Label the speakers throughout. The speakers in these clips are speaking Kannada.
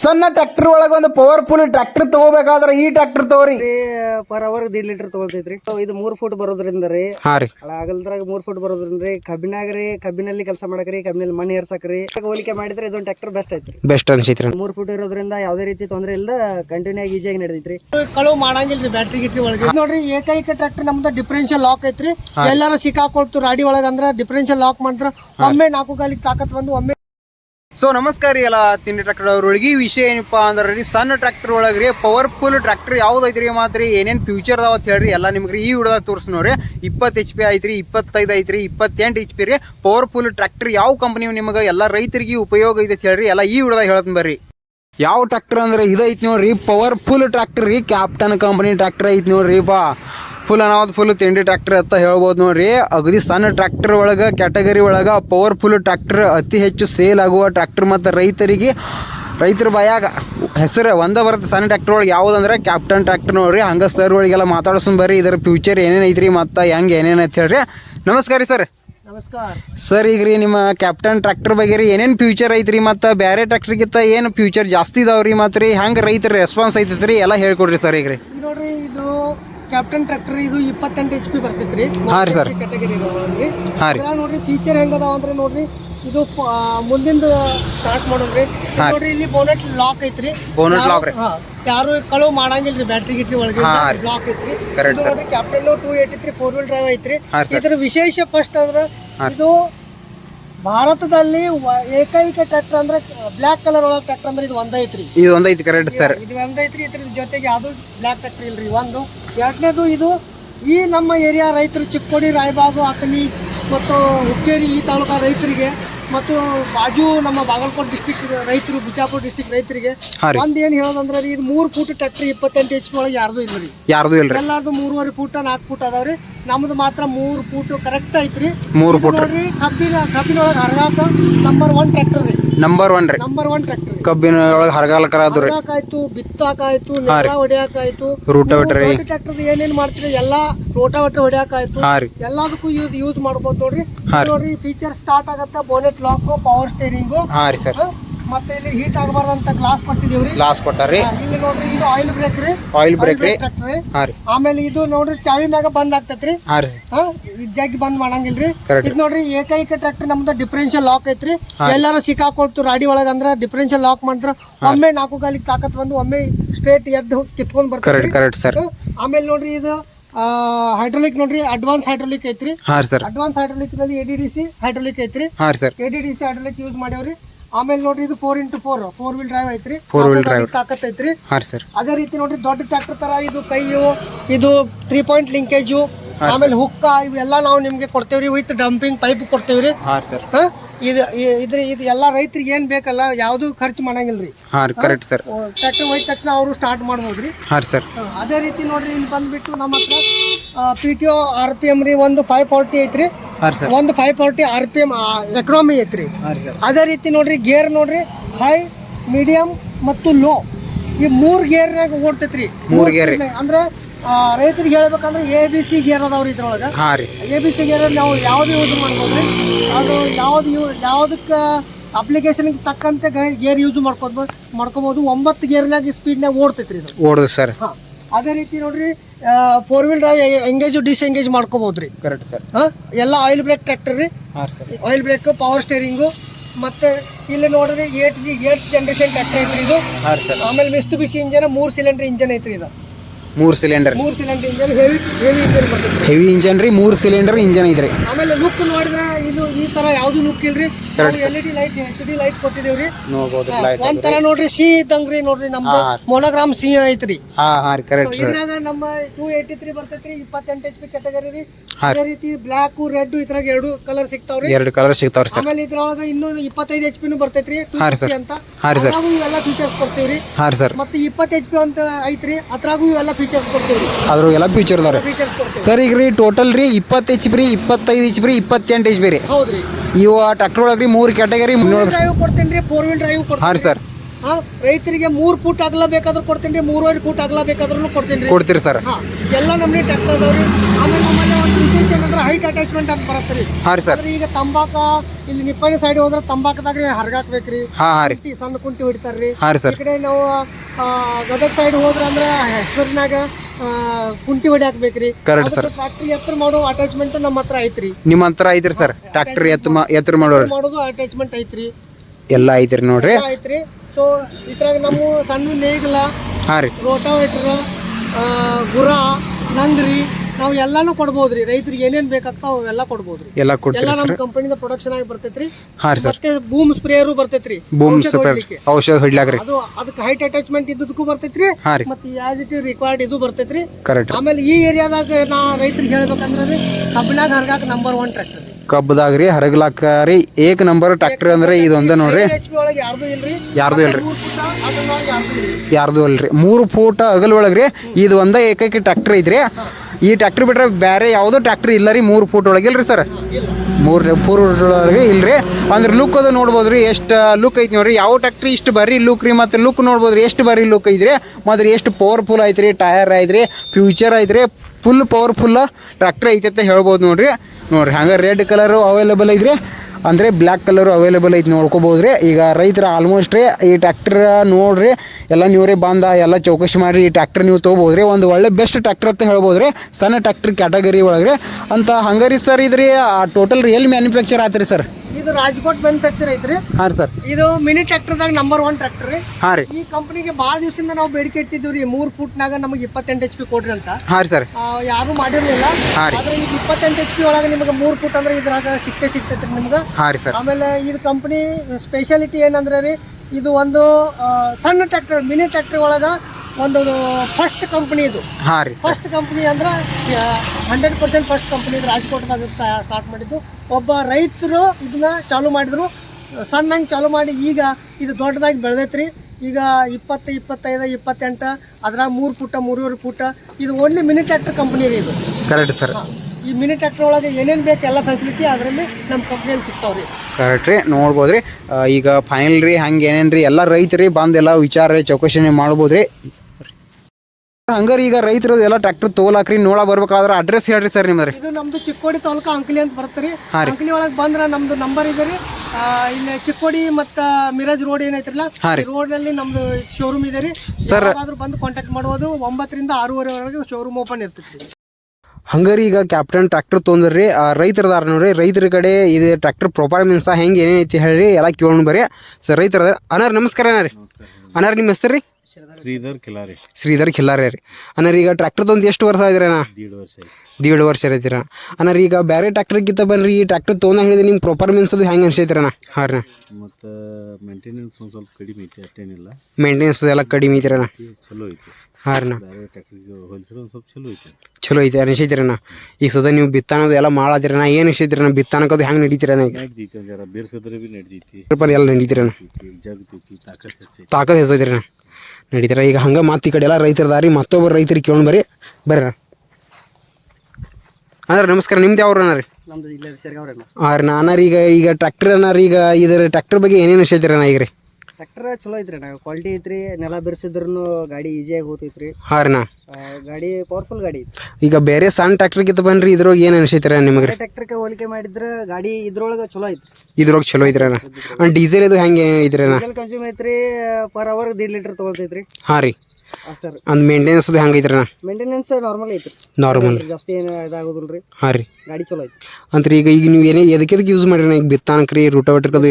Speaker 1: ಸಣ್ಣ ಟ್ರ್ಯಾಕ್ಟರ್ ಒಳಗೆ ಒಂದು ಪವರ್ಫುಲ್ ಟ್ರ್ಯಾಕ್ಟರ್ ತಗೋಬೇಕಾದ್ರೆ ಈ ಟ್ರ್ಯಾಕ್ಟರ್ ತಗೋರಿ.
Speaker 2: ಪರ್ ಅವರ್ ದೀಡ್ ಲೀಟರ್ ತಗೊಳ್ತೈತ್ರಿ. ಇದು ಮೂರ್ ಫುಟ್ ಬರೋದ್ರಿಂದ ರೀ.
Speaker 1: ಹಾ ರೀ.
Speaker 2: ಅಗಲ್ದ್ರಾಗ ಮೂರ್ ಫುಟ್ ಬರೋದ್ರಿಂದ ರೀ. ಕಬ್ಬಿನಾಗ ರೀ ಕಬ್ಬಿನಲ್ಲಿ ಕೆಲಸ ಮಾಡಕ್ರಿ ಕಬ್ಬಿನಲ್ಲಿ ಮಣ್ಣು ಏರ್ಸಕ್ರಿ ಹೋಲಿಕೆ ಮಾಡಿದ್ರೆ ಇದೊಂದು ಟ್ರ್ಯಾಕ್ಟರ್ ಬೆಸ್ಟ್ ಐತ್ರಿ.
Speaker 1: ಬೆಸ್ಟ್ ಅನ್ಸೈತ್ರಿ
Speaker 2: ಮೂರ್ ಫುಟ್ ಇರೋದ್ರಿಂದ ಯಾವ್ದೇ ರೀತಿ ತೊಂದ್ರೆ ಇಲ್ಲ ಕಂಟಿನ್ಯೂ ಆಗಿ ಈಜಿಯಾಗಿ ನಡೆದೈತ್ರಿ
Speaker 3: ಕಳು ಮಾಡಂಗಿಲ್ರಿ ಬ್ಯಾಟ್ರಿ ಗಿಟ್ರಿ ಒಳಗೆ. ನೋಡ್ರಿ ಏಕೈಕ ಟ್ರ್ಯಾಕ್ಟರ್ ನಮ್ದು ಡಿಫರೆನ್ಷಿಯಲ್ ಲಾಕ್ ಐತ್ರಿ. ಎಲ್ಲಾರು ಸಿಕ್ಕಾಕೊಳ್ತು ರಾಡಿ ಒಳಗ ಅಂದ್ರ ಡಿಫ್ರೆನ್ಷಿಯಲ್ ಲಾಕ್ ಮಾಡಿದ್ರ ಒಮ್ಮೆ ನಾಲ್ಕು ಕಾಲಿಗೆ ತಾಕತ್ ಬಂದು ಒಮ್ಮೆ
Speaker 1: ಸೊ ನಮಸ್ಕಾರ ರೀ ಎಲ್ಲ ತಿಂಡಿ ಟ್ರ್ಯಾಕ್ಟರ್ ಅವ್ರೊಳಗೆ ವಿಷಯ ಏನಪ್ಪಾ ಅಂದ್ರೆ ರೀ, ಸಣ್ಣ ಟ್ರ್ಯಾಕ್ಟರ್ ಒಳಗೆ ರೀ ಪವರ್ಫುಲ್ ಟ್ರ್ಯಾಕ್ಟರ್ ಯಾವ್ದು ಐತ್ರಿ ಮಾತ್ರ? ಏನೇನು ಫ್ಯೂಚರ್ ಅದಾವ ಅಂತ ಹೇಳ್ರಿ. ಎಲ್ಲ ನಿಮ್ಗೆ ಈ ವಿಡಿಯೋದಾಗ ತೋರಿಸ್ನೋರಿ ಇಪ್ಪತ್ತು ಎಚ್ ಪಿ ಐತ್ರಿ, ಇಪ್ಪತ್ತೈದು ಐತ್ರಿ, ಇಪ್ಪತ್ತೆಂಟು ಎಚ್ ಪಿ ರೀ. ಪವರ್ಫುಲ್ ಟ್ರ್ಯಾಕ್ಟರ್ ಯಾವ ಕಂಪನಿ ನಿಮಗೆ? ಎಲ್ಲ ರೈತರಿಗೆ ಉಪಯೋಗ ಐತೆ ಅಂತ ಹೇಳ್ರಿ. ಎಲ್ಲ ಈ ವಿಡಿಯೋದಾಗ ಹೇಳ್ತೀನಿ ಬರ್ರಿ. ಯಾವ ಟ್ರ್ಯಾಕ್ಟರ್ ಅಂದ್ರೆ ಇದೈತಿ ನೋಡ್ರಿ ಪವರ್ಫುಲ್ ಟ್ರ್ಯಾಕ್ಟರ್ ರೀ ಕ್ಯಾಪ್ಟನ್ ಕಂಪನಿ ಟ್ರ್ಯಾಕ್ಟರ್ ಐತಿ ನೋಡ್ರಿ ಬಾ. ಫುಲ್ ಅನಾವತ್ ಫುಲ್ ತಿಂಡಿ ಟ್ರ್ಯಾಕ್ಟರ್ ಅಂತ ಹೇಳ್ಬೋದು ನೋಡ್ರಿ. ಅಗದಿ ಸಣ್ಣ ಟ್ರ್ಯಾಕ್ಟರ್ ಒಳಗೆ ಕ್ಯಾಟಗರಿ ಒಳಗೆ ಪವರ್ಫುಲ್ ಟ್ರ್ಯಾಕ್ಟರ್ ಅತಿ ಹೆಚ್ಚು ಸೇಲ್ ಆಗುವ ಟ್ರ್ಯಾಕ್ಟರ್ ಮತ್ತು ರೈತರಿಗೆ ರೈತರ ಬಾಯಾಗ ಹೆಸರು ಒಂದೇ ಬರುತ್ತೆ ಸಣ್ಣ ಟ್ರ್ಯಾಕ್ಟರ್ ಒಳಗೆ. ಯಾವುದಂದ್ರೆ ಕ್ಯಾಪ್ಟನ್ ಟ್ರ್ಯಾಕ್ಟರ್ ನೋಡ್ರಿ. ಹಂಗೆ ಸರ್ ಒಳಗೆಲ್ಲ ಮಾತಾಡ್ಸೋನ್ ಬರ್ರಿ. ಇದರ ಫ್ಯೂಚರ್ ಏನೇನು ಐತ್ರಿ ಮತ್ತು ಹೆಂಗೆ ಏನೇನು ಅಂತ ಹೇಳ್ರಿ. ನಮಸ್ಕಾರ ರೀ ಸರ್
Speaker 3: ನಮಸ್ಕಾರ.
Speaker 1: ಸರ್ ಈಗ ರೀ ನಿಮ್ಮ ಕ್ಯಾಪ್ಟನ್ ಟ್ರ್ಯಾಕ್ಟರ್ ಬಗ್ಗೆ ರೀ ಏನೇನು ಫ್ಯೂಚರ್ ಐತ್ರಿ ಮತ್ತು ಬೇರೆ ಟ್ರ್ಯಾಕ್ಟರ್ಗಿಂತ ಏನು ಫ್ಯೂಚರ್ ಜಾಸ್ತಿ ಇದಾವೆ ರೀ ಮತ್ತು ರೀ ಹೆಂಗೆ ರೈತರ ರೆಸ್ಪಾನ್ಸ್ ಐತೈತ್ರಿ? ಎಲ್ಲ ಹೇಳ್ಕೊಡ್ರಿ ಸರ್ ಈಗ ರೀ.
Speaker 3: ನೋಡ್ರಿ ಇದು ಕ್ಯಾಪ್ಟನ್ ಟ್ರ್ಯಾಕ್ಟರ್ ಇದು ಇಪ್ಪತ್ತೆಂಟು ಎಚ್ ಪಿ ಬರ್ತೈತ್ರಿ.
Speaker 1: ಹಾಂ ರೀ ಸರ್.
Speaker 3: ಕ್ಯಾಟಗರಿ
Speaker 1: ಹಾಂ ರೀ.
Speaker 3: ನೋಡ್ರಿ ಫೀಚರ್ ಹೆಂಗದಾವ ಅಂದ್ರೆ ನೋಡ್ರಿ ಇದು ಮುಂದಿಂದ ಸ್ಟಾರ್ಟ್ ಮಾಡೋಣ್ರಿ. ನೋಡ್ರಿ ಇಲ್ಲಿ ಬೋನೆಟ್ ಲಾಕ್ ಐತ್ರಿ. ಬೋನೆಟ್
Speaker 1: ಲಾಕ್ ರೀ.
Speaker 3: ಯಾರು ಕಳವು ಮಾಡಂಗಿಲ್ರಿ ಬ್ಯಾಟ್ರಿ ಗಿಟ್ರಿ ಒಳಗೆ. ಲಾಕ್ ಐತ್ರಿ. ಇದು ನೋಡ್ರಿ Captain two eighty three four wheel drive ಐತ್ರಿ. ಇದ್ರ ವಿಶೇಷ ಫಸ್ಟ್ ಅಂದ್ರೆ ಇದು ಭಾರತದಲ್ಲಿ ಏಕೈಕ ಟ್ರ್ಯಾಕ್ಟರ್ ಅಂದ್ರೆ ಬ್ಲಾಕ್ ಕಲರ್ ಒಳಗೆ ಟ್ರ್ಯಾಕ್ಟರ್ ಅಂದ್ರೆ ಇದು ಒಂದೈತ್ರಿ
Speaker 1: ಇದು ಒಂದೈತಿ ಕರೆಕ್ಟ್ ಸರ್.
Speaker 3: ಇದು ಒಂದೈತ್ರಿ ಇದ್ರ ಜೊತೆಗೆ ಯಾವುದು ಬ್ಲಾಕ್ ಟ್ರ್ಯಾಕ್ಟರ್ ಇಲ್ರಿ? ಒಂದು ಎರಡನೇದು ಇದು ಈ ನಮ್ಮ ಏರಿಯಾ ರೈತರು ಚಿಕ್ಕೋಡಿ ರಾಯಬಾಗು ಅಥಣಿ ಮತ್ತು ಹುಕ್ಕೇರಿ ಈ ತಾಲೂಕ ರೈತರಿಗೆ ಮತ್ತು ಬಾಜು ನಮ್ಮ ಬಾಗಲಕೋಟೆ ಡಿಸ್ಟಿಕ್ ರೈತರು ಬಿಜಾಪುರ ಡಿಸ್ಟಿಕ್ ರೈತರಿಗೆ ಒಂದ್ ಏನ್ ಹೇಳೋದಂದ್ರೆ ರೀ ಇದು ಮೂರು ಫೂಟ್ ಟ್ರ್ಯಾಕ್ಟರ್ ಇಪ್ಪತ್ತೆಂಟು ಇಂಚ್ ಒಳಗೆ ಯಾರ್ದು ಇಲ್ರಿ.
Speaker 1: ಯಾರ್ದು ಇಲ್ರಿ.
Speaker 3: ಎಲ್ಲಾರ್ದು ಮೂರುವರೆ ಫೂಟ ನಾಲ್ಕು ಫೂಟ್ ಅದಾವ್ರಿ. ನಮ್ದು ಮಾತ್ರ ಮೂರು ಫೂಟ್ ಕರೆಕ್ಟ್ ಐತ್ರಿ.
Speaker 1: ಮೂರು ಫೂಟ್.
Speaker 3: ನೋಡ್ರಿ ಕಬ್ಬಿನ ಕಬ್ಬಿನೊಳಗ ಹರಗಾಕ ನಂಬರ್ ಒನ್ ಟ್ರ್ಯಾಕ್ಟರ್ ರೀ.
Speaker 1: ನಂಬರ್ ಒನ್ ರೀ.
Speaker 3: ನಂಬರ್ ಒನ್ ಟ್ರ್ಯಾಕ್ಟರ್
Speaker 1: ಕಬ್ಬಿನ ಒಳಗೆ ಹರಗಾಲಕರ ಅದು ರೀ.
Speaker 3: ಹರಗಾಕಾಯ್ತು ಬಿತ್ತಾಕಾಯ್ತು
Speaker 1: ಆಯ್ತು
Speaker 3: ನೆಲ
Speaker 1: ರೀ.
Speaker 3: ಹೊಡ್ಯಾಕಾಯ್ತು.
Speaker 1: ರೂಟವೇಟರ್ ರೀ.
Speaker 3: ಟ್ರ್ಯಾಕ್ಟರ್ ಏನೇನ್ ಮಾಡ್ತೀರಿ? ಎಲ್ಲಾ ರೋಟಾವೇಟರ್ ಹೊಡ್ಯಾಕಾಯ್ತು.
Speaker 1: ಹಾ ರೀ.
Speaker 3: ಎಲ್ಲದಕ್ಕೂ ಯೂಸ್ ಯೂಸ್ ಮಾಡ್ಬೋದು ನೋಡ್ರಿ. ನೋಡ್ರಿ ಫೀಚರ್ ಸ್ಟಾರ್ಟ್ ಆಗತ್ತ ಬೋನೆಟ್ ಲಾಕ್ ಪವರ್ ಸ್ಟೇರಿಂಗ್
Speaker 1: ಹಾ ರೀ ಸರ್
Speaker 3: ಮತ್ತೆ ಇಲ್ಲಿ ಹೀಟ್ ಆಗಬಾರ್ದಂತ ಗ್ಲಾಸ್ ಕೊಟ್ಟಿದೀವ್ರಿ
Speaker 1: ಗ್ಲಾಸ್ ಕೊಟ್ಟಾರಿ
Speaker 3: ಇಲ್ಲಿ ನೋಡ್ರಿ ಇದು ಆಯಿಲ್ ಬ್ರೇಕ್ ರೀ.
Speaker 1: ಆಯಿಲ್ ಬ್ರೇಕ್ ರೀ.
Speaker 3: ಆಮೇಲೆ ಇದು ನೋಡ್ರಿ ಚಾವಿ ಮ್ಯಾಗ ಬಂದ್ ಆಗ್ತೈತ್ರಿ.
Speaker 1: ಹಾಂ ರೀ.
Speaker 3: ಹಾ ಜಗ್ ಬಂದ್ ಮಾಡಂಗಿಲ್ರಿ. ಇದು ನೋಡ್ರಿ ಏಕೈಕ ಟ್ರ್ಯಾಕ್ಟರ್ ನಮ್ದು ಡಿಫರೆನ್ಷಿಯಲ್ ಲಾಕ್ ಐತ್ರಿ. ಎಲ್ಲಾರ ಸಿಕ್ಕಾಕೊಳ್ತು ರಾಡಿ ಒಳಗ ಅಂದ್ರ ಡಿಫರೆನ್ಷಿಯಲ್ ಲಾಕ್ ಮಾಡಿದ್ರ ಒಮ್ಮೆ ನಾಲ್ಕು ಗಾಲಿಗೆ ತಾಕತ್ ಬಂದು ಒಮ್ಮೆ ಸ್ಟ್ರೇಟ್ ಎದ್ದು ಕಿತ್ಕೊಂಡ್ ಬರ್ತಾರೆ.
Speaker 1: ಕರೆಕ್ಟ್ ಸರ್
Speaker 3: ಆಮೇಲೆ ನೋಡ್ರಿ ಇದು ಹೈಡ್ರೋಲಿಕ್ ನೋಡ್ರಿ ಅಡ್ವಾನ್ಸ್ ಹೈಡ್ರೋಲಿಕ್ ಐತ್ರಿ. ಅಡ್ವಾನ್ಸ್ ಹೈಡ್ರೋಲಿಕ್ನಲ್ಲಿ ADDC D D C hydraulic ಐತ್ರಿ. ಎಡಿಡಿಸಿ ಹೈಡ್ರೋಲಿಕ್ ಯೂಸ್ ಮಾಡ್ಯಾವ್ರಿ. ಆಮೇಲೆ ನೋಡ್ರಿ ಇದು four into four four wheel drive ಐತ್ರಿ. Four
Speaker 1: drive.
Speaker 3: ಗಾಲಿಗ್ ತಾಕತ್ ಐತ್ರಿ
Speaker 1: ಹಾಂ ಸರ್.
Speaker 3: ಅದೇ ರೀತಿ ನೋಡ್ರಿ ದೊಡ್ಡ ಟ್ರ್ಯಾಕ್ಟರ್ ತರ ಇದು ಕೈಯು ಇದು ತ್ರೀ ಪಾಯಿಂಟ್ ಲಿಂಕೇಜು ಆಮೇಲೆ ಹುಕ್ಕ ಇವೆಲ್ಲ ನಾವು ನಿಮ್ಗೆ ಕೊಡ್ತೇವ್ರಿ ವಿತ್ ಡಂಪಿಂಗ್ ಪೈಪ್ ಕೊಡ್ತೇವ್ರಿ.
Speaker 1: ಹಾಂ ಸರ್.
Speaker 3: ಹಾ? ಇದು ಇದ್ರ ಇದು ಎಲ್ಲ ರೈತರಿಗೆ ಏನ್ ಬೇಕಲ್ಲ ಯಾವ್ದು ಖರ್ಚು ಮಾಡಂಗಿಲ್ಲ
Speaker 1: ಹಾಂ ರೀ ಕರೆಕ್ಟ್ ಸರ್
Speaker 3: ಟ್ರ್ಯಾಕ್ಟರ್ ಹೋಯ್ದ ತಕ್ಷಣ ಅವರು ಸ್ಟಾರ್ಟ್ ಮಾಡ್ಬೋದ್ರಿ.
Speaker 1: ಹಾಂ ರೀ ಸರ್
Speaker 3: ಅದೇ ರೀತಿ ನೋಡ್ರಿ ಇಲ್ಲಿ ಬಂದ್ಬಿಟ್ಟು ನಮ್ಮ ಹತ್ರ P T O R P M ರೀ ಒಂದು ಫೈವ್ ಫಾರ್ಟಿ ಐತ್ರಿ. ಒಂದು five forty R P M economy ಐತ್ರಿ. ಅದೇ ರೀತಿ ನೋಡ್ರಿ ಗೇರ್ ನೋಡ್ರಿ ಹೈ ಮೀಡಿಯಂ ಮತ್ತು ಲೋ ಈ ಮೂರ್ ಗೇರ್ನಾಗ ಓಡ್ತೈತ್ರಿ.
Speaker 1: ಮೂರ್
Speaker 3: ಗೇರ್. ಅಂದ್ರೆ ರೈತರಿಗೆ ಹೇಳ್ಬೇಕಂದ್ರೆ ಎ ಬಿ ಸಿ ಗೇರ್ ಅದಾವ್ರಿ ಇದ್ರೊಳಗ.
Speaker 1: ಹಾಂ ರೀ.
Speaker 3: ಎ ಬಿ ಸಿ ಗೇರ್ ನಾವು ಯಾವ್ದು ಯೂಸ್ ಮಾಡ್ಬೋದ್ರಿ ಅದು ಯಾವ್ದು ಯೂ ಯಾವ್ದಕ್ಕೆ ಅಪ್ಲಿಕೇಶನ್ಗೆ ತಕ್ಕಂತೆ ಗೇರ್ ಯೂಸ್ ಮಾಡ್ಕೊಬೋದು ಮಾಡ್ಕೊಬೋದು. ಒಂಬತ್ತು ಗೇರ್ನಾಗ ಸ್ಪೀಡ್ನಾಗ ಓಡ್ತೈತ್ರಿ ಇದು.
Speaker 1: ಓಡುದು ಸರ್.
Speaker 3: ಹಾಂ. ಅದೇ ರೀತಿ ನೋಡ್ರಿ four wheel drive engage disengage ಮಾಡ್ಕೋಬಹುದ್ರಿ
Speaker 1: ಕರೆಕ್ಟ್ ಸರ್
Speaker 3: ಹಾಂ? ಎಲ್ಲ ಆಯಿಲ್ ಬ್ರೇಕ್ ಟ್ರ್ಯಾಕ್ಟರ್ ರೀ.
Speaker 1: ಹಾಂ ರೀ sir
Speaker 3: oil brake power steering ಮತ್ತೆ ಇಲ್ಲಿ ನೋಡ್ರಿ eight G eight generation tractor ಐತ್ರಿ ಇದು.
Speaker 1: ರೀ
Speaker 3: ಆಮೇಲೆ ಮಿಸ್ತು ಬಿಸಿ ಇಂಜನ್ ಮೂರು ಸಿಲಿಂಡರ್ ಇಂಜನ್ ಐತ್ರಿ ಇದು.
Speaker 1: ಮೂರು ಸಿಲಿಂಡರ್
Speaker 3: ಮೂರ್ cylinder engine heavy heavy engine ಬರ್ತೈತಿ
Speaker 1: ಹೆವಿ ಇಂಜನ್ ರೀ ಮೂರು ಸಿಲಿಂಡರ್ ಇಂಜನ್ ಐತ್ರಿ.
Speaker 3: ಆಮೇಲೆ ಲುಕ್ ನೋಡಿದ್ರೆ ಇದು ಈ ತರ ಯಾವ್ದು ಲುಕ್ ಇಲ್ರಿ? L E D light H D light ಕೊಟ್ಟಿದೇವ್ರಿ.
Speaker 1: ನೋಡ್ಬೋದು
Speaker 3: ಒಂದ್ ತರ ನೋಡ್ರಿ ಸಿ ಇದ್ದಂಗ್ರಿ ನೋಡ್ರಿ ನಮ್ದು.
Speaker 1: ಹಾ.
Speaker 3: ಮೊನೋಗ್ರಾಮ್ ಸಿ ಐತ್ರಿ.
Speaker 1: ಹಾಂ ಹಾಂ ರೀ ಕರೆಕ್ಟ್
Speaker 3: ಇದ್ರಾಗ ನಮ್ಮ ಟೂ ಏಯ್ಟಿ ತ್ರೀ ಬರ್ತೈತ್ರಿ ಇಪ್ಪತ್ತೆಂಟು ಎಚ್ ಪಿ ಕ್ಯಾಟಗರಿ ರೀ. ಅದೇ ರೀತಿ ಬ್ಲಾಕ್ ರೆಡ್ ಇದ್ರಾಗ ಎರಡು ಕಲರ್ ಸಿಗ್ತಾವ್ರಿ.
Speaker 1: ಎರಡು ಕಲರ್ ಸಿಗ್ತಾವ್ರಿ ಸರ್.
Speaker 3: ಆಮೇಲೆ ಇದ್ರೊಳಗ ಇನ್ನೂ ಇಪ್ಪತ್ತೈದು ಎಚ್ ಪಿನೂ ಬರ್ತೈತ್ರಿ ಟೂ ಅಂತ.
Speaker 1: ಹಾಂ ರೀ ಸರ್.
Speaker 3: ಇವೆಲ್ಲ ಫೀಚರ್ಸ್ ಕೊಡ್ತೀವ್ರಿ.
Speaker 1: ಹಾಂ ರೀ ಸರ್.
Speaker 3: ಮತ್ತೆ ಇಪ್ಪತ್ತು ಎಚ್ ಪಿ ಅಂತ ಐತ್ರಿ ಅದ್ರಾಗೂ ಇವೆಲ್ಲ
Speaker 1: ಅದ್ರ ಎಲ್ಲ ಫ್ಯೂಚರ್ ಅದಾವ ರೀ ಸರ್ ಈಗ ರೀ ಟೋಟಲ್ ರೀ ಇಪ್ಪತ್ತು ಎಚ್ ಬಿ ರೀ ಇಪ್ಪತ್ತೈದು ಎಚ್ ಬಿ ರೀ ಇಪ್ಪತ್ತೆಂಟು ಎಚ್ ಬಿ ರೀ. ಇವು ಟ್ರ್ಯಾಕ್ಟರ್ ಒಳಗೆ ರೀ ಮೂರು ಕ್ಯಾಟಗರಿ
Speaker 3: ಕೊಡ್ತೀನಿ ರೀ ಫೋರ್ ವೀಲ್ ಡ್ರೈವ್
Speaker 1: ಹಾಂ ರೀ. ಸರ್.
Speaker 3: ರೈತರಿಗೆ ಮೂರು ಫೂಟ್ ಅಗಲ ಬೇಕಾದ್ರೂ ಕೊಡ್ತೀನಿ ರೀ ಮೂರುವರೆ ಫೂಟ್ ಅಗಲ ಬೇಕಾದ್ರೂ ಕೊಡ್ತೀನಿ ರೀ.
Speaker 1: ಕೊಡ್ತೀರಿ ಸರ್.
Speaker 3: ಹಾಂ ಎಲ್ಲ ಟ್ಯಾಕ್ಟರ್ ಅದಾವ ರೀ. ಆಮೇಲೆ ನಮ್ಮಲ್ಲಿ ಒಂದು ವಿಶೇಷ ಏನಂದ್ರೆ ಹೈಟ್ ಅಟ್ಯಾಚ್ಮೆಂಟ್ ಅಂತ ಬರುತ್ತೆ ರೀ.
Speaker 1: ಹಾಂ ರೀ ಸರ್.
Speaker 3: ಈಗ ತಂಬಾಕ ಇಲ್ಲಿ ನಿಪ್ಪಾಣಿ ಸೈಡ್ ಹೋದ್ರೆ ತಂಬಾಕದಾಗ ರೀ ಹರ್ಗಾಕ್ಬೇಕ್ರಿ.
Speaker 1: ಹಾಂ ಹಾಂ ರೀ.
Speaker 3: ಕುಂಟಿ ಸಣ್ಣ ಕುಂಟಿ ಹೊಡಿತಾರ್ರಿ.
Speaker 1: ಹಾಂ ರೀ
Speaker 3: ಈ
Speaker 1: ಸರ್
Speaker 3: ಕಡೆ ನಾವು ಆ, ಗದಗ ಸೈಡ್ ಹೋದ್ರೆ ಅಂದ್ರೆ ಹೆಸರಿನಾಗ ಕುಂಟಿ ಹೊಡಿ ಹಾಕ್ಬೇಕ್ರಿ.
Speaker 1: Correct sir.
Speaker 3: ಫ್ಯಾಕ್ಟ್ರಿ ಎತ್ತರ ಮಾಡೋ ಅಟ್ಯಾಚ್ಮೆಂಟ್ ನಮ್ಮ ಹತ್ರ ಐತ್ರಿ.
Speaker 1: ನಿಮ್ಮ ಹತ್ರ ಐತ್ರಿ ಸರ್. ಟ್ರಾಕ್ಟರ್ ಎತ್ತ ಎತ್ತರ ಮಾಡೋರು.
Speaker 3: ಮಾಡೋದು ಅಟ್ಯಾಚ್ಮೆಂಟ್ ಐತ್ರಿ.
Speaker 1: ಎಲ್ಲ ಐತ್ರಿ ನೋಡ್ರಿ.
Speaker 3: ಐತ್ರಿ. ಸೊ ಇದ್ರಾಗ ನಮ್ಮ ಸಣ್ಣ ನೇಗಿಲ
Speaker 1: ಹಾಂ ರೀ.
Speaker 3: ರೋಟಾವೇಟ್ರ್ ಗುರ ನಂದ್ರಿ ನಾವು ಎಲ್ಲಾನು ಕೊಡ್ಬೋದ್ರಿ. ರೈತರಿಗೆ ಏನೇನ್ ಬೇಕಾಗ್ತಾವ ಅವೆಲ್ಲ ಕೊಡ್ಬೋದ್ರಿ.
Speaker 1: ಎಲ್ಲ
Speaker 3: ಎಲ್ಲ ನಮ್ಮ ಕಂಪನಿದ ಪ್ರೊಡಕ್ಷನ್ ಆಗಿ ಬರ್ತೈತ್ರಿ.
Speaker 1: ಹಾಂ ರೀ ಸರ್.
Speaker 3: ಮತ್ತೆ ಬೂಮ್ ಸ್ಪ್ರೇಯರ್ ಬರ್ತೈತ್ರಿ.
Speaker 1: ಬೂಮ್
Speaker 3: ಔಷಧ
Speaker 1: ಔಷಧ ಹೊಡ್ಲಾಗ್ರಿ
Speaker 3: ಅದು ಅದಕ್ಕೆ ಹೈಟ್ ಅಟ್ಯಾಚ್ಮೆಂಟ್ ಇದ್ದದಕ್ಕೂ ಬರ್ತೈತ್ರಿ.
Speaker 1: ಹಾಂ ರೀ.
Speaker 3: ಮತ್ತೆ ಯಾವ ಇಟ್ ರಿಕ್ವೈರ್ಡ್ ಇದು ಬರ್ತೈತ್ರಿ.
Speaker 1: ಕರೆಕ್ಟ್
Speaker 3: ಆಮೇಲೆ ಈ ಏರಿಯಾದಾಗ ನಾ ರೈತರಿಗೆ ಹೇಳ್ಬೇಕಂದ್ರೆ ಕಬ್ಬಿಣ ಹರ್ಗಾಕ ನಂಬರ್ ಒನ್ ಟ್ರ್ಯಾಕ್ಟರ್
Speaker 1: ಕಬ್ಬದಾಗ ರೀ ಹರಗ್ಲಾಕ ರೀ ಏಕ್ ನಂಬರ್ ಟ್ರ್ಯಾಕ್ಟರ್ ಅಂದ್ರೆ ಇದೊಂದ ನೋಡ್ರಿ
Speaker 3: ಒಳಗೆ ಯಾರ್ದು ಇಲ್ರಿ?
Speaker 1: ಯಾರ್ದು ಇಲ್ರಿ.
Speaker 3: ಮೂರ್
Speaker 1: ಫೂಟ್ ಅಗಲ್ ಒಳಗ್ರಿ ಇದು ಒಂದ ಏಕೈಕ ಟ್ರ್ಯಾಕ್ಟರ್ ಐತ್ರಿ. ಈ ಟ್ರ್ಯಾಕ್ಟರ್ ಬಿಟ್ರೆ ಬೇರೆ ಯಾವುದೋ ಟ್ರ್ಯಾಕ್ಟರ್ ಇಲ್ಲ ರೀ ಮೂರು ಫೂಟ್ ಒಳಗೆ ಇಲ್ರಿ ಸರ್.
Speaker 3: ಮೂರು
Speaker 1: ಮೂರು ಫೂಟ್ ಒಳಗೆ ಇಲ್ರಿ. ಅಂದ್ರೆ ಲುಕ್ ಅದು ನೋಡ್ಬೋದು ರೀ ಎಷ್ಟು ಲುಕ್ ಐತಿ ನೋಡ್ರಿ. ಯಾವ ಟ್ರ್ಯಾಕ್ಟ್ರಿ ಇಷ್ಟು ಬರೀ ಲುಕ್ ರೀ ಮತ್ತು ಲುಕ್ ನೋಡ್ಬೋದು ರೀ ಎಷ್ಟು ಬರೀ ಲುಕ್ ಐತ್ರಿ. ಮತ್ತು ಎಷ್ಟು ಪವರ್ಫುಲ್ ಐತ್ರಿ ಟಯರ್ ಐತ್ರಿ ಫ್ಯೂಚರ್ ಐತ್ರಿ. ಫುಲ್ ಪವರ್ಫುಲ್ ಟ್ರ್ಯಾಕ್ಟರ್ ಐತೆ ಅಂತ ಹೇಳ್ಬೋದು ನೋಡ್ರಿ. ನೋಡ್ರಿ, ಹಂಗೆ ರೆಡ್ ಕಲರು ಅವೈಲೇಬಲ್ ಐತ್ರಿ. ಅಂದರೆ ಬ್ಲ್ಯಾಕ್ ಕಲರು ಅವೈಲೇಬಲ್ ಐತೆ ನೋಡ್ಕೋಬೋದು ರೀ ಈಗ ರೈತರ ಆಲ್ಮೋಸ್ಟ್ ರೀ ಈ ಟ್ಯಾಕ್ಟ್ರ ನೋಡ್ರಿ, ಎಲ್ಲ ನೀವ್ರಿ ಬಂದ, ಎಲ್ಲ ಚೌಕಶಿ ಮಾಡಿರಿ, ಈ ಟ್ರ್ಯಾಕ್ಟರ್ ನೀವು ತೊಗೋಬೋದು ರೀ ಒಂದು ಒಳ್ಳೆ ಬೆಸ್ಟ್ ಟ್ಯಾಕ್ಟ್ರ್ ಅಂತ ಹೇಳ್ಬೋದು ರೀ ಸಣ್ಣ ಟ್ಯಾಕ್ಟ್ರ್ ಕ್ಯಾಟಗರಿ ಒಳಗೆ ಅಂತ ಹಂಗಾರಿ ಸರ್ ಇದ್ರಿ ಟೋಟಲ್ ರಿಯಲ್ ಮ್ಯಾನುಫ್ಯಾಕ್ಚರ್ ಆತ್ರಿ ಸರ್
Speaker 3: ಇದು ರಾಜ್ಕೋಟ್ ಮ್ಯಾನುಫ್ಯಾಕ್ಚರ್ ಐತ್ರಿ
Speaker 1: ಹಾಂ ರೀ ಸರ್.
Speaker 3: ಇದು ಮಿನಿ ಟ್ರ್ಯಾಕ್ಟರ್ದಾಗ ನಂಬರ್ ಒನ್ ಟ್ರಾಕ್ಟರ್ ರೀ.
Speaker 1: ಹಾಂ ರೀ.
Speaker 3: ಈ ಕಂಪನಿಗೆ ಭಾಳ ದಿವಸದಿಂದ ನಾವು ಬೇಡಿಕೆ ಇಟ್ಟಿದ್ದೀವಿ ರೀ. ಮೂರು ಫುಟ್ನಾಗ ನಮಗೆ ಇಪ್ಪತ್ತೆಂಟು ಎಚ್ ಪಿ ಕೊಡ್ರಿ ಅಂತ.
Speaker 1: ಹಾಂ ರೀ ಸರ್.
Speaker 3: ಯಾರು ಮಾಡಿರಲಿಲ್ಲ. ಆದ್ರೆ ಈಗ ಇಪ್ಪತ್ತೆಂಟು ಎಚ್ ಪಿ ಒಳಗೆ ನಿಮಗೆ ಮೂರು ಫುಟ್ ಅಂದ್ರೆ ಇದ್ರಾಗ ಸಿಕ್ಕೇ ಸಿಗ್ತೈತ್ರಿ ನಿಮ್ಗೆ.
Speaker 1: ಹಾಂ ರೀ ಸರ್.
Speaker 3: ಆಮೇಲೆ ಇದು ಕಂಪನಿ ಸ್ಪೆಷಾಲಿಟಿ ಏನಂದ್ರೆ ರೀ ಇದು ಒಂದು ಸಣ್ಣ ಟ್ರ್ಯಾಕ್ಟರ್ ಮಿನಿ ಟ್ರ್ಯಾಕ್ಟರ್ ಒಳಗೆ ಒಂದು ಫಸ್ಟ್ ಕಂಪನಿ ಇದು.
Speaker 1: ಹಾಂ ರೀ
Speaker 3: ಫಸ್ಟ್ ಕಂಪನಿ ಅಂದ್ರೆ ಹಂಡ್ರೆಡ್ ಪರ್ಸೆಂಟ್ ಫಸ್ಟ್ ಕಂಪನಿ ರಾಜ್ಕೋಟ್ದಾಗ ಸ್ಟಾರ್ಟ್ ಮಾಡಿದ್ದು. ಒಬ್ಬ ರೈತರು ಇದನ್ನ ಚಾಲು ಮಾಡಿದ್ರು. ಸಣ್ಣಂಗೆ ಚಾಲು ಮಾಡಿ ಈಗ ಇದು ದೊಡ್ಡದಾಗಿ ಬೆಳೆದೈತ್ರಿ. ಈಗ ಇಪ್ಪತ್ತು ಇಪ್ಪತ್ತೈದು ಇಪ್ಪತ್ತೆಂಟು ಅದ್ರಾಗ ಮೂರು ಪುಟ ಮೂರುವರೆ ಪುಟ ಇದು ಓನ್ಲಿ ಮಿನಿ ಟ್ರ್ಯಾಕ್ಟರ್ ಕಂಪನಿ ರೀ ಇದು.
Speaker 1: Correct sir.
Speaker 3: ಈ ಮಿನಿ ಟ್ರ್ಯಾಕ್ಟರ್ ಒಳಗೆ ಏನೇನು ಬೇಕು ಎಲ್ಲ ಫೆಸಿಲಿಟಿ ಅದರಲ್ಲಿ ನಮ್ಮ ಕಂಪ್ನಿಯಲ್ಲಿ ಸಿಗ್ತಾವ್ರಿ
Speaker 1: ಕರೆಕ್ಟ್ ರೀ. ನೋಡ್ಬೋದು ರೀ. ಈಗ ಫೈನಲ್ ರೀ ಹಂಗೆ ಏನೇನು ರೀ ಎಲ್ಲ ರೈತರಿ ಬಂದು ಎಲ್ಲ ವಿಚಾರ ರೀ ಚೌಕಶಿ ಮಾಡ್ಬೋದು ರೀ ಹಂಗಾರೆ ಈಗ ರೈತರು ಎಲ್ಲ ಟ್ರ್ಯಾಕ್ಟರ್ ತೋಲಾಕ್ರಿ ನೋಡ ಬರ್ಬೇಕಾದ್ರೆ ಅಡ್ರೆಸ್ ಹೇಳ್ರಿ ಸರ್ ನಿಮ್ದ್ರಿ.
Speaker 3: ಇದು ನಮ್ದು ಚಿಕ್ಕೋಡಿ ತಾಲೂಕು ಅಂಕಲಿ ಅಂತ ಬರ್ತೀರಿ. ರೀ
Speaker 1: ಹಾಂ ರೀ.
Speaker 3: ಅಂಕಲಿ ಒಳಗೆ ಬಂದ್ರೆ ನಮ್ದು ನಂಬರ್ ಇದೆ ರೀ. ಆ, ಇಲ್ಲಿ ಚಿಕ್ಕೋಡಿ ಮತ್ತ ಮಿರಾಜ್ ರೋಡ್ ಏನೈತ್ರಲ್ಲ
Speaker 1: ಹಾಂ ರೀ.
Speaker 3: ಈ ರೋಡ್ನಲ್ಲಿ ನಮ್ದು ಶೋರೂಮ್ ಇದೆ ರೀ.
Speaker 1: ಸರ್
Speaker 3: ಆದ್ರೂ ಬಂದು ಕಾಂಟ್ಯಾಕ್ಟ್ ಮಾಡ್ಬೋದು. ಒಂಬತ್ತರಿಂದ ಆರೂವರೆವರೆಗೆ ಶೋರೂಮ್ ಓಪನ್ ಇರ್ತೈತಿ
Speaker 1: ಹಂಗಾರಿ ಈಗ ಕ್ಯಾಪ್ಟನ್ ಟ್ರ್ಯಾಕ್ಟರ್ ತೊಂದ್ರಿ ರೈತರದಾರ ನೋಡ್ರಿ. ರೈತರ ಕಡೆ ಇದು ಟ್ರ್ಯಾಕ್ಟರ್ ಪರ್ಫಾರ್ಮೆನ್ಸ್ ಹೆಂಗೆ ಏನೇನೈತಿ ಹೇಳ್ರಿ ಎಲ್ಲ ಕೇಳೋಣ ಬರ್ರಿ. ಸರ್ ರೈತರ ಅನಾರ್ ನಮಸ್ಕಾರ ಅನಾರಿ ರೀ. ಅನಾರ್ ನಿಮ್ಮ ಹೆಸರು ರೀ?
Speaker 4: ಶ್ರೀಧರ್ ಕಿಲಾರಿ.
Speaker 1: ಶ್ರೀಧರ್ ಖಿಲ್ಲಾರೆ ರೀ. ಅನ್ನಾರ ಈಗ ಟ್ರ್ಯಾಕ್ಟರ್ ತಂದು ಎಷ್ಟು ವರ್ಷ ಆಯ್ತು ಅಣ್ಣ?
Speaker 4: ದೀಡ್ ವರ್ಷ
Speaker 1: ದೀಡ್ ವರ್ಷ ಐತಿರ ಅನ್ನಾರ ಈಗ ಬೇರೆ ಟ್ರ್ಯಾಕ್ಟರ್ಗಿಂತ ಬನ್ರಿ ಈ ಟ್ರ್ಯಾಕ್ಟರ್ ತೊಗೊಂಡ ಹೇಳಿದ್ರೆ ನಿಮ್ಮ ಪರ್ಫಾರ್ಮೆನ್ಸ್ ಅದು ಹೆಂಗೆ ಅನ್ಸೈತಿರಣ ಹಾಂ ರೀ
Speaker 4: ಮತ್ತು ಮೇಂಟೆನೆನ್ಸ್ ಒಂದು ಸ್ವಲ್ಪ ಕಡಿಮೆ ಐತಿ ಅಷ್ಟೇನಿಲ್ಲ.
Speaker 1: ಮೇಂಟೆನೆನ್ಸ್ ಎಲ್ಲ ಕಡಿಮೆ
Speaker 4: ಐತಿರಣ ಚಲೋ ಐತಿ.
Speaker 1: ಹಾಂ ರೀ
Speaker 4: ಬೇರೆ ಟ್ಯಾಕ್ಟ್ರಿಗೆ ಹೋಲಿಸಿದ್ರೆ ಒಂದು ಸ್ವಲ್ಪ ಚಲೋ ಐತಿ.
Speaker 1: ಚಲೋ ಐತೆ ಅನಿಸೈತಿರಣ ಈಗ ಸದ ನೀವು ಬಿತ್ತಾನದು ಎಲ್ಲ ಮಾಡಾತಿರಣ್ಣ ಏನು ಅನಿಸೈತಿರಣ ಬಿತ್ತಾನಕ್ಕದು ಹೆಂಗೆ ನಡೀತಿರಣ ಈಗ?
Speaker 4: ನಡ್ದೈತಿ ಒಂದು ಜರ. ಬೇರ್ಸಿದ್ರೆ ಭೀ
Speaker 1: ನಡೀತಿ ಎಲ್ಲ ನಡೀತಿರಣ
Speaker 4: ಜಗತೈತಿ ತಾಕತ್ ಹೆಚ್ಚೈತಿ.
Speaker 1: ತಾಕತ್ ಹೆಸೈತಿರಣ್ಣ ನಡೀತೀರ. ಈಗ ಹಂಗೆ ಮತ್ತೆ ಈ ಕಡೆ ಎಲ್ಲ ರೈತರದಾರಿ ಮತ್ತೊಬ್ಬರು ರೈತರಿಗೆ ಕೇಳೋಣ ಬರ್ರಿ. ಬರ್ರಿ ಅಂದ್ರೆ ನಮಸ್ಕಾರ. ನಿಮ್ದು ಯಾವ್ರು ಅಣ್ಣ ರೀ?
Speaker 2: ನಮ್ದು ಇಲ್ಲ ಸೇರ್ಗಾವ್ರಣ್ಣ
Speaker 1: ಹಾಂ ರೀ ನಾನು ಈಗ ಈಗ ಟ್ರ್ಯಾಕ್ಟರ್ ಅನ್ನಾರ ಈಗ ಇದರ ಟ್ರ್ಯಾಕ್ಟರ್ ಬಗ್ಗೆ ಏನೇನು ಅನಿಸೈತಿರಣ್ಣ ಈಗ ರೀ?
Speaker 2: ಟ್ರ್ಯಾಕ್ಟರ್ ಚಲೋ ಐತ್ರಿ. ನಾವು ಕ್ವಾಲಿಟಿ ಐತ್ರಿ ನೆಲ ಬಿರ್ಸಿದ್ರು ಗಾಡಿ ಈಸಿಯಾಗಿ ಹೋಗ್ತೈತ್ರಿ
Speaker 1: ಹಾಂ ರೀ ನಾ.
Speaker 2: ಆ, ಗಾಡಿ ಪವರ್ಫುಲ್ ಗಾಡಿ ಐತಿ
Speaker 1: ಈಗ ಬೇರೆ ಸಣ್ಣ ಟ್ರ್ಯಾಕ್ಟರ್ಗಿಂತ ಬನ್ರಿ ಇದ್ರೊಳಗೆ ಏನು ಅನಿಸೈತಿರ ನಿಮಗೆ?
Speaker 2: ಟ್ರ್ಯಾಕ್ಟರ್ಗೆ ಹೋಲಿಕೆ ಮಾಡಿದ್ರೆ ಗಾಡಿ ಇದ್ರೊಳಗೆ ಚಲೋ ಐತ್ರಿ.
Speaker 1: ಇದ್ರೊಳಗೆ ಚಲೋ ಐತ್ರಿ ಡೀಸೆಲ್ ಇದು ಹೆಂಗೆ
Speaker 2: ಡೀಸೆಲ್ ಕನ್ಸ್ಯೂಮ್ ಐತ್ರಿ ಪರ್ ಅವರ್ ದೀಡ್ ಲೀಟರ್ ತೊಗೊಳ್ತೈತ್ರಿ.
Speaker 1: ಹಾಂ ರೀ.
Speaker 2: ಅಷ್ಟೇ ರೀ.
Speaker 1: ಅಂದ್ ಮೇಂಟೆನೆನ್ಸ್ ಅದು ಹೆಂಗೆ ಐತಿರಣ್ಣ
Speaker 2: ಮೇಂಟೆನೆನ್ಸ್ ನಾರ್ಮಲ್ ಐತ್ರಿ.
Speaker 1: ನಾರ್ಮಲ್
Speaker 2: ಜಾಸ್ತಿ ಏನು ಇದಾಗೋದಿಲ್ಲ ರೀ
Speaker 1: ಹಾಂ ರೀ.
Speaker 2: ಗಾಡಿ ಚಲೋ ಐತಿ
Speaker 1: ಅಂತ ಈಗ ಈಗ ನೀವು ಏನೇ ಎದಕ್ಕೆ ಎದಕ್ಕೆ ಯೂಸ್ ಮಾಡಿರಿ ಈಗ ಬಿತ್ತಾನಕ್ಕೆ ರೀ ಕದು ಅದು?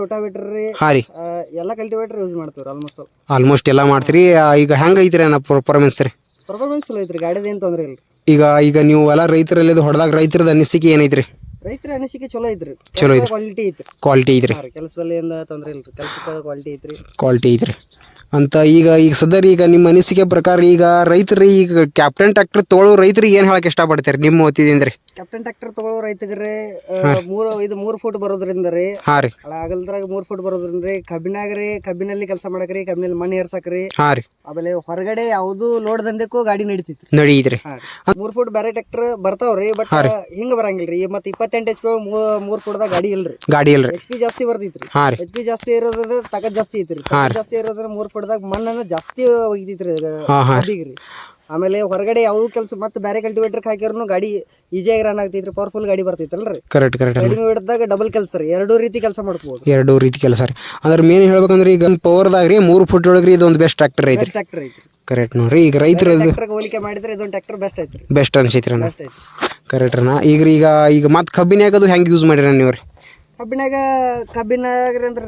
Speaker 2: ರೋಟಾವೇಟರ್ ರೀ
Speaker 1: ಹಾಂ ರೀ.
Speaker 2: ಆ, ಎಲ್ಲ ಕಲ್ಟಿವೇಟರ್ ಯೂಸ್ ಮಾಡ್ತೀವಿ ಆಲ್ಮೋಸ್ಟ್
Speaker 1: ಆಲ್ಮೋಸ್ಟ್ ಎಲ್ಲ ಮಾಡ್ತೀರಿ. ಆ, ಈಗ ಹೆಂಗೆ ಐತಿರಿ ಅಣ್ಣ ಪರ್ಫಾರ್ಮೆನ್ಸ್ ರೀ?
Speaker 2: ಪರ್ಫಾರ್ಮೆನ್ಸ್ ಚಲೋ ಐತ್ರಿ. ಗಾಡಿದ ಏನು ತೊಂದರೆ ಇಲ್ಲ
Speaker 1: ಈಗ ಈಗ ನೀವು ಎಲ್ಲ ರೈತರಲ್ಲಿ ಹೊಡೆದಾಗ ರೈತರದ ಅನಿಸಿಕೆ ಏನೈತ್ರಿ
Speaker 2: ರೈತರ ಅನಿಸಿಕೆ ಚಲೋ ಐತ್ರಿ.
Speaker 1: ಚಲೋ ಐತ್ರಿ.
Speaker 2: ಕ್ವಾಲಿಟಿ ಐತ್ರಿ.
Speaker 1: ಕ್ವಾಲಿಟಿ ಐತ್ರಿ.
Speaker 2: ಕೆಲಸದಲ್ಲಿ ಏನು ತೊಂದರೆ ಇಲ್ಲ ರೀ ಕೆಲಸಕ್ಕೆ ಕ್ವಾಲಿಟಿ ಐತ್ರಿ.
Speaker 1: ಕ್ವಾಲಿಟಿ ಐತ್ರಿ. ಅಂತ ಈಗ ಈಗ ಸದರ್ ಈಗ ನಿಮ್ಮ ಅನಿಸಿಕೆ ಪ್ರಕಾರ ಈಗ ರೈತರು ಈಗ ಕ್ಯಾಪ್ಟನ್ ಟ್ರ್ಯಾಕ್ಟರ್ ತೊಗೊಳ್ಳೋ ರೈತರಿಗೆ ಏನು ಹೇಳಕ್ಕೆ ಇಷ್ಟಪಡ್ತೀರಿ ನಿಮ್ಮ ರೀ?
Speaker 2: ಕ್ಯಾಪ್ಟನ್ ಟ್ರ್ಯಾಕ್ಟರ್ ತಗೊಳ್ಳೋ ರೈತಗ್ರೆ ಮೂರು ಇದು ಮೂರು ಫುಟ್ ಬರೋದ್ರಿಂದ ರೀ.
Speaker 1: ಹಾಂ ರೀ.
Speaker 2: ಅಗಲ್ದ್ರಾಗ ಮೂರು ಫುಟ್ ಬರೋದ್ರಿಂದ ರೀ. ಕಬ್ಬಿನಾಗ ರೀ ಕಬ್ಬಿನಲ್ಲಿ ಕೆಲಸ ಮಾಡಕ್ರಿ ಕಬ್ಬಿನಲ್ಲಿ ಮಣ್ಣು ಏರ್ಸಕ್ರಿ
Speaker 1: ಹಾಂ ರೀ.
Speaker 2: ಆಮೇಲೆ ಹೊರಗಡೆ ಯಾವ್ದು ಲೋಡ್ ದಂಧೆಕ್ಕೂ ಗಾಡಿ ನಡೀತಿತ್ತು
Speaker 1: ನಡೀತ್ರಿ
Speaker 2: ಮೂರ್ ಫುಟ್ ಬೇರೆ ಟ್ರ್ಯಾಕ್ಟರ್ ಬರ್ತಾವ್ರಿ ಬಟ್ ಹಿಂಗ ಬರಂಗಿಲ್ರಿ. ಮತ್ತ್ ಇಪ್ಪತ್ತೆಂಟು ಎಚ್ ಪಿ ಮೂರ್ ಫುಟ್ದಾಗ ಗಾಡಿ ಇಲ್ರಿ.
Speaker 1: ಗಾಡಿ ಇಲ್ರಿ.
Speaker 2: ಎಚ್ ಪಿ ಜಾಸ್ತಿ ಬರ್ತೈತ್ರಿ. ಎಚ್ ಪಿ ಜಾಸ್ತಿ ಇರೋದ್ರ ತಗದ್ ಜಾಸ್ತಿ ಐತ್ರಿ. ಜಾಸ್ತಿ ಇರೋದ್ರ ಮೂರ್ ಫುಟ್ದಾಗ ಮಣ್ಣನ್ನ ಜಾಸ್ತಿ ಒಗಿತೈತ್ರಿ ಅದಿಗ್ರಿ ಆಮೇಲೆ ಹೊರಗಡೆ ಯಾವ ಕೆಲಸ ಮತ್ತೆ ಬೇರೆ ಕಲ್ಟಿವೇಟರ್ ಹಾಕಿರ್ನು ಗಾಡಿ ಈಸಿಯಾಗಿ ರನ್ ಆಗ್ತೈತ್ರಿ ಪವರ್ಫುಲ್ ಗಾಡಿ ಬರ್ತೈತಲ್ರಿ
Speaker 1: ಕರೆಕ್ಟ್ ಕರೆಕ್ಟ್
Speaker 2: ಕಡಿಮೆ ಡಬಲ್ ಕೆಲಸ ರೀ ಎರಡೂ ರೀತಿ ಕೆಲಸ ಮಾಡ್ಕೋಬಹುದು
Speaker 1: ಎರಡು ರೀತಿ ಕೆಲಸ ರೀ. ಅದ್ರ ಮೇನ್ ಹೇಳ್ಬೇಕಂದ್ರೆ ಈಗ ಪವರ್ದಾಗ ರೀ ಮೂರು ಫುಟ್ ಒಳಗ್ರಿ ಇದೊಂದು ಬೆಸ್ಟ್ ಟ್ರ್ಯಾಕ್ಟರ್
Speaker 2: ಐತಿ ಟ್ರ್ಯಾಕ್ಟರ್ ಐತಿ
Speaker 1: ಕರೆಕ್ಟ್ ನೋಡ್ರಿ ಈಗ ರೈತರು
Speaker 2: ಟ್ರ್ಯಾಕ್ಟರ್ ಹೋಲಿಕೆ ಮಾಡಿದ್ರೆ ಇದೊಂದು ಟ್ರ್ಯಾಕ್ಟರ್ ಬೆಸ್ಟ್ ಐತಿ
Speaker 1: ಬೆಸ್ಟ್ ಅನ್ಸೈತ್ರಿ ರೀ
Speaker 2: ಬೆಸ್ಟ್
Speaker 1: ಕರೆಕ್ಟ್ ರೀ ಈಗ ರೀ ಈಗ ಈಗ ಮತ್ತೆ ಕಬ್ಬಿನ್ಯಾಗ ಅದು ಹೆಂಗೆ ಯೂಸ್ ಮಾಡಿರ ನೀವು ರೀ
Speaker 2: ಕಬ್ಬಿನಾಗ ಕಬ್ಬಿನಾಗ ಅಂದ್ರೆ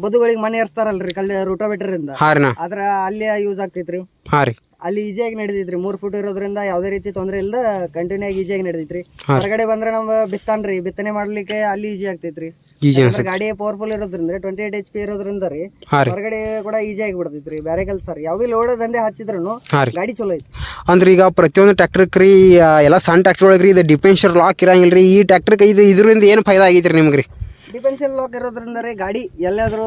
Speaker 2: ಬದುಗಳಿಗೆ ಮನೆ ಏರ್ಸ್ತಾರಲ್ರಿ ಕಲ್ಲಿ ರೂಟೋವೇಟರ್ ಇಂದ.
Speaker 1: ಹಾಂ ರೀ ನಾ
Speaker 2: ಆದ್ರ ಅಲ್ಲಿ ಯೂಸ್ ಆಗ್ತೈತ್ರಿ.
Speaker 1: ಹಾಂ ರೀ
Speaker 2: ಅಲ್ಲಿ ಈಜಿಯಾಗಿ ನಡೆದಿತ್ರಿ ಮೂರ್ ಫುಟ್ ಇರೋದ್ರಿಂದ ಯಾವ್ದೇ ರೀತಿ ತೊಂದರೆ ಇಲ್ಲದ ಕಂಟಿನ್ಯೂ ಆಗಿ ಈಸಿಯಾಗಿ
Speaker 1: ನಡೆದಿತ್ರಿ
Speaker 2: ಹೊರಗಡೆ ಬಂದ್ರೆ ನಮ್ ಬಿತ್ತಾನ್ರಿ. ಬಿತ್ತನೆ ಮಾಡ್ಲಿಕ್ಕೆ ಅಲ್ಲಿ ಈಜಿ ಆಗ್ತೈತ್ರಿ. ಯಾಕಂದ್ರೆ ಗಾಡಿ ಪವರ್ಫುಲ್ ಇರೋದ್ರಿಂದ ಟ್ವೆಂಟಿ ಏಟ್ ಎಚ್ ಪಿ ಇರೋದ್ರಿಂದ ರೀ ಹೊರಗಡೆ ಕೂಡ ಈಜಿ ಆಗಿ ಬಿಡ್ತೈತ್ರಿ. ಬೇರೆ ಕೆಲಸ ರೀ. ಯಾವೇ ಲೋಡ್ ದಂಧೆ ಹಚ್ಚಿದ್ರು ಗಾಡಿ ಚಲೋ ಐತಿ
Speaker 1: ಅಂದ್ರೆ ಈಗ ಪ್ರತಿಯೊಂದು ಟ್ರಾಕ್ಟರ್ ಕ್ರೀ ಎಲ್ಲ ಸಣ್ಣ ಟ್ರ್ಯಾಕ್ಟರ್ ಒಳಗ್ರಿ ಇದು ಡಿಪೆನ್ಶರ್ ಲಾಕ್ ಇರಂಗಿಲ್ಲ ರೀ ಈ ಟ್ರ್ಯಾಕ್ಟರ್ಗೆ ಇದು ಇದರಿಂದ ಏನು ಫೈದಾ ಆಗೈತ್ರಿ ನಿಮ್ಗೆ ರೀ?
Speaker 2: ಡಿಫೆನ್ಷಿಯಲ್ ಲಾಕ್ ಇರೋದ್ರಿಂದ ರೀ ಗಾಡಿ ಎಲ್ಲಾದ್ರೂ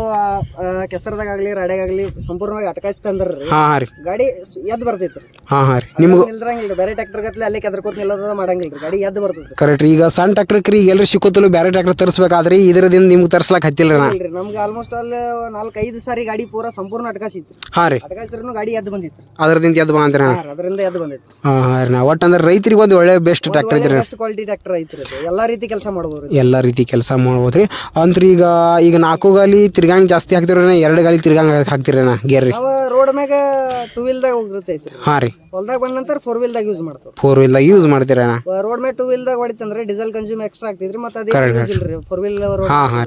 Speaker 2: ಕೆಸರದಾಗಲಿ ರಡೆಗಾಗ್ಲಿ ಸಂಪೂರ್ಣವಾಗಿ ಅಟಕಾಯಿಸ್ತಂದ್ರಿ
Speaker 1: ಹಾಂ ಹಾಂ ರೀ.
Speaker 2: ಗಾಡಿ ಎದ್ದು ಬರ್ತೈತ್ರಿ
Speaker 1: ಹಾ ಹಾಂ ರೀ. ನಿಮ್ಗೆ
Speaker 2: ನಿಲ್ದ್ರಂಗಿಲ್ಲ ಬೇರೆ ಟ್ರ್ಯಾಕ್ಟರ್ ಗತ್ಲೆ ಅಲ್ಲಿ ಕೆದರ್ಕೋತ್ ನಿಲ್ಲೋದ ಮಾಡಂಗಿಲ್ರಿ ಗಾಡಿ ಎದ್ದು ಬರ್ತೈತ್ರಿ
Speaker 1: ಕರೆಕ್ಟ್ ರೀ. ಈಗ ಸಣ್ಣ ಟ್ರ್ಯಾಕ್ಟರ್ಗೆ ರೀ ಎಲ್ಲರೂ ಸಿಕ್ಕೋತಲು ಬೇರೆ ಟ್ರ್ಯಾಕ್ಟರ್ ತರಿಸ್ಬೇಕಾದ್ರೆ ಇದರದಿಂದ ನಿಮ್ಗೆ ತರ್ಸ್ಲಕ್ಕೆ ಹತ್ತಿಲ್ಲ ರೀ
Speaker 2: ಇಲ್ರಿ ನಮ್ಗೆ ಆಲ್ಮೋಸ್ಟ್ ಅಲ್ಲಿ ನಾಲ್ಕೈದು ಸಾರಿ ಗಾಡಿ ಪೂರ ಸಂಪೂರ್ಣ ಅಟಕಾಸಿತ್ರಿ
Speaker 1: ಹಾ ರೀ.
Speaker 2: ಅಟಕಾಸಿದ್ರು ಗಾಡಿ ಎದ್ದು ಬಂದಿತ್ತು
Speaker 1: ಅದರದಿಂದ ಎದ್ದು ಬಾ ಹಾ
Speaker 2: ಅದರಿಂದ ಎದ್ದು ಬಂದಿತ್ತು
Speaker 1: ಹಾ ಹಾಂ ರೀ ನಾ. ಒಟ್ಟು ಅಂದ್ರೆ ರೈತರಿಗೆ ಒಂದು ಒಳ್ಳೆ ಬೆಸ್ಟ್ ಟ್ರ್ಯಾಕ್ಟರ್ ಐತ್ರಿ
Speaker 2: ಬೆಸ್ಟ್ ಕ್ವಾಲಿಟಿ ಟ್ರ್ಯಾಕ್ಟರ್ ಐತ್ರಿ ಅದು. ಎಲ್ಲಾ ರೀತಿ ಕೆಲಸ ಮಾಡ್ಬೋದು ಎಲ್ಲಾ
Speaker 1: ಎಲ್ಲ ರೀತಿ ಕೆಲಸ ಮಾಡ್ಬೋದು ರೀ ಅಂದ್ರೆ ಈಗ ಈಗ ನಾಲ್ಕು ಗಾಲಿ ತಿರ್ಗಂಗ್ ಜಾಸ್ತಿ ಹಾಕ್ತಿರೋಣ ಎರಡು ಗಾಲಿ ತಿರ್ಗಂಗ್ ಹಾಕ್ತಿರೇನ ಗೇರ್ ರೀ
Speaker 2: ನಾವು ರೋಡ್ ಮ್ಯಾಗ ಟೂ ವೀಲ್ದಾಗ ಹೋಗಿರ್ತೈತಿ
Speaker 1: ಹಾಂ ರೀ.
Speaker 2: ಹೊಲ್ದಾಗ ಬಂದ ನಂತರ ಫೋರ್ ವೀಲ್ದಾಗ ಯೂಸ್ ಮಾಡ್ತಾವ.
Speaker 1: ಫೋರ್ ವೀಲ್ದಾಗ ಯೂಸ್ ಮಾಡ್ತಿರೋಣ
Speaker 2: ರೋಡ್ ಮ್ಯಾಗ ಟೂ ವೀಲ್ದಾಗ ಹೊಡಿತಂದ್ರೆ ಡೀಸೆಲ್ ಕನ್ಸ್ಯೂಮ್ ಎಕ್ಸ್ಟ್ರಾ ಆಗ್ತೈತ್ರಿ ಮತ್ತೆ ಅದೇ ಯೂಸ್ ಇಲ್ರಿ. ಫೋರ್ ವೀಲ್ ರೋಡ್
Speaker 1: ಹಾ, ಹಾ.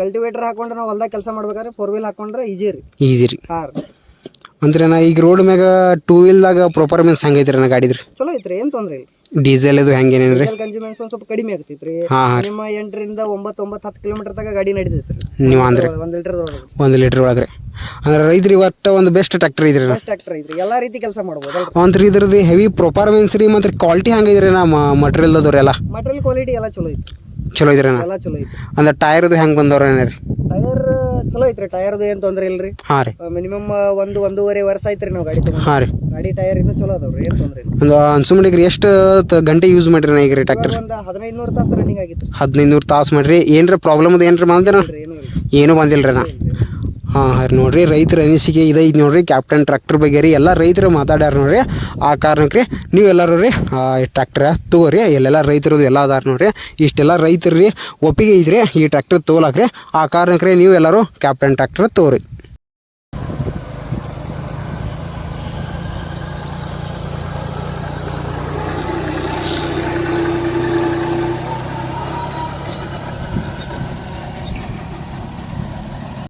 Speaker 2: ಕಲ್ಟಿವೇಟರ್ ಹಾಕೊಂಡ್ರೆ ನಾವು ಹೊಲ್ದಾಗ ಕೆಲಸ ಮಾಡ್ಬೇಕಾದ್ರೆ ಫೋರ್ ವೀಲ್ ಹಾಕೊಂಡ್ರೆ ಈಜಿ ರೀ.
Speaker 1: ಈಸಿ ರೀ.
Speaker 2: ಹಾ ರೀ.
Speaker 1: ಅಂದ್ರೆ ನಾ ಈಗ ರೋಡ್ ಮ್ಯಾಗ ಟೂ ವೀಲ್ದಾಗ ಪರ್ಫಾರ್ಮೆನ್ಸ್ ಹೆಂಗೈತ್ರಿ ನಾ ಗಾಡಿದ್ರಿ
Speaker 2: ಚಲೋ ಐತ್ರಿ ಏನ್ ತೊಂದ್ರೆ ಇಲ್ಲ.
Speaker 1: ಡೀಸೆಲ್ ಇದು ಹೆಂಗ್ ಏನೇನ್ರಿ
Speaker 2: ಡೀಸೆಲ್ ಕನ್ಸ್ಯೂಮೆನ್ಸ್ ಒಂದ್ ಸ್ವಲ್ಪ ಕಡಿಮೆ ಆಗ್ತೈತ್ರಿ.
Speaker 1: ಹಾಂ ಹಾಂ
Speaker 2: ನಿಮ್ಮ ಎಂಟರಿಂದ ಒಂಬತ್ತು ಒಂಬತ್ತು ಹತ್ತು ಕಿಲೋಮೀಟರ್ ತನಕ ಗಾಡಿ ನಡೀತೈತ್ರಿ.
Speaker 1: ನೀವು ಅಂದ್ರೆ.
Speaker 2: ಒಂದ್ ಲೀಟರ್
Speaker 1: ಒಂದು ಲೀಟರ್ ಒಳಗ್ರಿ ಅಂದ್ರೆ ರೈತರಿಗೆ ಒಟ್ಟು ಒಂದು ಬೆಸ್ಟ್ ಟ್ರ್ಯಾಕ್ಟರ್ ಇದ್ರಿ ನಾ.
Speaker 2: ಬೆಸ್ಟ್ ಟ್ರ್ಯಾಕ್ಟರ್ ಐತ್ರಿ. ಎಲ್ಲಾ ರೀತಿ ಕೆಲಸ ಮಾಡ್ಬೋದು
Speaker 1: ಅಂದ್ರೆ ಇದ್ರದ್ದು ಹೆವಿ ಪರ್ಫಾರ್ಮೆನ್ಸ್ ರೀ ಮತ್ತೆ ಕ್ವಾಲಿಟಿ ಹೆಂಗೈತ್ರಿ ನಾ ಮಟೀರಿಯಲ್ ಅದವ್ರಿ ಎಲ್ಲ.
Speaker 2: ಮಟೀರಿಯಲ್ ಕ್ವಾಲಿಟಿ ಎಲ್ಲ ಚಲೋ ಐತಿ
Speaker 1: ಚಲೋ ಇದ್ರಿ ನಾ.
Speaker 2: ಎಲ್ಲ ಚಲೋ ಐತಿ
Speaker 1: ಅಂದ್ರೆ ಟೈರ್ದು ಹೆಂಗೆ ಬಂದವ್ರ ಏನಾರಿ?
Speaker 2: ಟೈರ್ ಚಲೋ ಐತ್ರಿ ಟೈರ್ದು ಏನ್ ತೊಂದ್ರೆ ಇಲ್ರಿ?
Speaker 1: ಹಾಂ ರೀ.
Speaker 2: ಮಿನಿಮಮ್ ಒಂದು ಒಂದೂವರೆ ವರ್ಷ ಐತ್ರಿ ನಾವು ಗಾಡಿ ತಗೊಂಡು.
Speaker 1: ಹಾಂ ರೀ.
Speaker 2: ಗಾಡಿ ಟೈರ್ ಇನ್ನೂ ಚಲೋ ಅದಾವ್ರಿ ಏನ್ ತೊಂದ್ರೆ ಇಲ್ಲ.
Speaker 1: ಒಂದು ಅನ್ಸುಮಡಿಗೆ ಎಷ್ಟು ತ- ಗಂಟೆ ಯೂಸ್ ಮಾಡ್ರಿ ನಾ ಈಗ ರೀ ಟ್ರ್ಯಾಕ್ಟರ್
Speaker 2: ಒಂದು ಹದಿನೈದು ನೂರು ತಾಸು ರನ್ನಿಂಗ್ ಆಗಿತ್ತು.
Speaker 1: ಹದಿನೈದು ನೂರು ತಾಸು ಮಾಡಿರಿ. ಏನ್ರ ಪ್ರಾಬ್ಲಮ್ ಅದು ಏನ್ರ ಬಂದ್ರೆ
Speaker 2: ಏನು ಇಲ್ಲ.
Speaker 1: ಏನೂ ಬಂದಿಲ್ಲ ರೀ ನಾ ಹಾಂ ಹಾಂ ನೋಡಿರಿ, ರೈತರ ಅನಿಸಿಕೆ ಇದೈತೆ ನೋಡಿರಿ ಕ್ಯಾಪ್ಟನ್ ಟ್ರ್ಯಾಕ್ಟರ್ ಬಗ್ಗೆ ರೀ, ಎಲ್ಲ ರೈತರು ಮಾತಾಡ್ಯಾರ ನೋಡಿರಿ, ಆ ಕಾರಣಕ್ಕೆ ರೀ, ನೀವೆಲ್ಲರೂ ರೀ ಟ್ರ್ಯಾಕ್ಟರ್ ತಗೋರಿ, ಎಲ್ಲೆಲ್ಲ ರೈತರದು ಎಲ್ಲ ಅದಾರ ನೋಡಿರಿ, ಇಷ್ಟೆಲ್ಲ ರೈತರು ರೀ ಒಪ್ಪಿಗೆ ಇದ್ರೆ ಈ ಟ್ರ್ಯಾಕ್ಟರ್ ತೊಗೊಳಕ್ರಿ ಆ ಕಾರಣಕ್ಕೆ ರೀ ನೀವು ಎಲ್ಲರೂ ಕ್ಯಾಪ್ಟನ್ ಟ್ರ್ಯಾಕ್ಟರ್ ತಗೋರಿ.